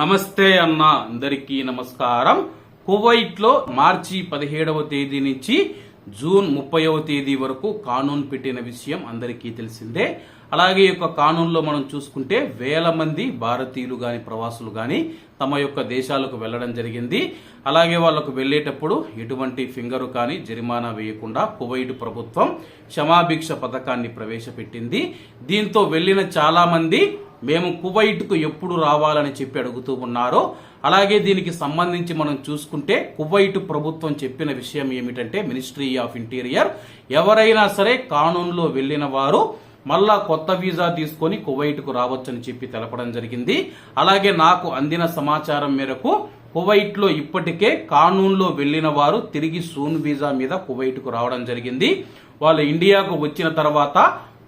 నమస్తే అన్న అందరికీ నమస్కారం. కువైట్లో మార్చి పదిహేడవ తేదీ నుంచి జూన్ ముప్పైవ తేదీ వరకు కానూన్ పెట్టిన విషయం అందరికీ తెలిసిందే. అలాగే యొక్క కానూన్లో మనం చూసుకుంటే వేల మంది భారతీయులు గాని ప్రవాసులు గాని తమ యొక్క దేశాలకు వెళ్ళడం జరిగింది. అలాగే వాళ్ళకు వెళ్ళేటప్పుడు ఎటువంటి ఫింగరు కానీ జరిమానా వేయకుండా కువైట్ ప్రభుత్వం క్షమాభిక్ష పథకాన్ని ప్రవేశపెట్టింది. దీంతో వెళ్ళిన చాలా మంది మేము కువైట్కు ఎప్పుడు రావాలని చెప్పి అడుగుతూ ఉన్నారో అలాగే దీనికి సంబంధించి మనం చూసుకుంటే కువైట్ ప్రభుత్వం చెప్పిన విషయం ఏమిటంటే మినిస్ట్రీ ఆఫ్ ఇంటీరియర్ ఎవరైనా సరే కానూన్లో వెళ్ళిన వారు మళ్ళా కొత్త వీసా తీసుకొని కువైట్కు రావచ్చని చెప్పి తెలపడం జరిగింది. అలాగే నాకు అందిన సమాచారం మేరకు కువైట్లో ఇప్పటికే కానూన్లో వెళ్ళిన వారు తిరిగి సూన్ వీసా మీద కువైట్కు రావడం జరిగింది. వాళ్ళు ఇండియాకు వచ్చిన తర్వాత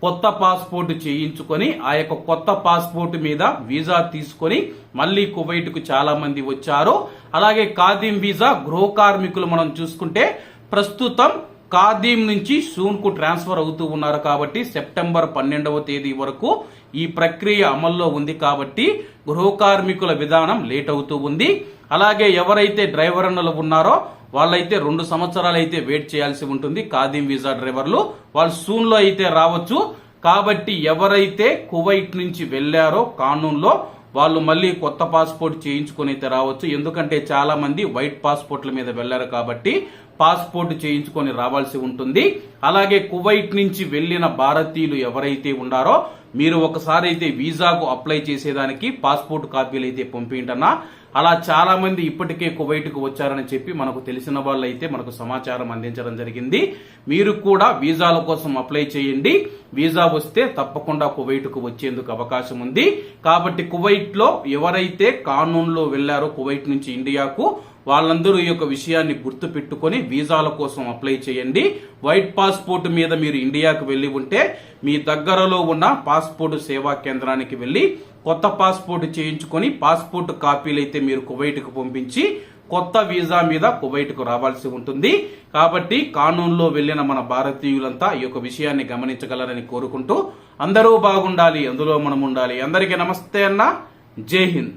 కొత్త పాస్పోర్ట్ చేయించుకొని ఆ యొక్క కొత్త పాస్పోర్ట్ మీద వీసా తీసుకొని మళ్ళీ కువైట్కు చాలా మంది వచ్చారు. అలాగే ఖాదీం వీసా గృహ కార్మికులు మనం చూసుకుంటే ప్రస్తుతం ఖాదీం నుంచి సూన్కు ట్రాన్స్ఫర్ అవుతూ ఉన్నారు కాబట్టి సెప్టెంబర్ పన్నెండవ తేదీ వరకు ఈ ప్రక్రియ అమల్లో ఉంది కాబట్టి గృహ కార్మికుల విధానం లేట్ అవుతూ ఉంది. అలాగే ఎవరైతే డ్రైవర్ అన్నలు ఉన్నారో వాళ్ళైతే రెండు సంవత్సరాలు అయితే వెయిట్ చేయాల్సి ఉంటుంది. ఖాదీం వీసా డ్రైవర్లు వాళ్ళు సూన్లో అయితే రావచ్చు. కాబట్టి ఎవరైతే కువైట్ నుంచి వెళ్ళారో కానూన్లో వాళ్ళు మళ్ళీ కొత్త పాస్పోర్ట్ చేయించుకొని అయితే రావచ్చు. ఎందుకంటే చాలా మంది వైట్ పాస్పోర్ట్ల మీద వెళ్ళారు కాబట్టి పాస్పోర్ట్ చేయించుకొని రావాల్సి ఉంటుంది. అలాగే కువైట్ నుంచి వెళ్ళిన భారతీయులు ఎవరైతే ఉన్నారో మీరు ఒకసారి అయితే వీసాకు అప్లై చేసేదానికి పాస్పోర్ట్ కాపీలు అయితే పంపింటన్నా అలా చాలా మంది ఇప్పటికే కువైట్కు వచ్చారని చెప్పి మనకు తెలిసిన వాళ్ళు అయితే మనకు సమాచారం అందించడం జరిగింది. మీరు కూడా వీసాల కోసం అప్లై చేయండి. వీసా వస్తే తప్పకుండా కువైట్కు వచ్చేందుకు అవకాశం ఉంది. కాబట్టి కువైట్లో ఎవరైతే కానూన్లో వెళ్ళారో కువైట్ నుంచి ఇండియాకు వాళ్ళందరూ ఈ యొక్క విషయాన్ని గుర్తు పెట్టుకొని వీసాల కోసం అప్లై చేయండి. వైట్ పాస్పోర్ట్ మీద మీరు ఇండియాకు వెళ్ళి ఉంటే మీ దగ్గరలో ఉన్న పాస్పోర్ట్ సేవా కేంద్రానికి వెళ్ళి కొత్త పాస్పోర్ట్ చేయించుకొని పాస్పోర్ట్ కాపీలు అయితే మీరు కువైట్కు పంపించి కొత్త వీసా మీద కువైట్కు రావాల్సి ఉంటుంది. కాబట్టి కానూన్లో వెళ్ళిన మన భారతీయులంతా ఈ యొక్క విషయాన్ని గమనించగలరని కోరుకుంటూ అందరూ బాగుండాలి అందులో మనం ఉండాలి అందరికీ నమస్తే అన్న. జై హింద్.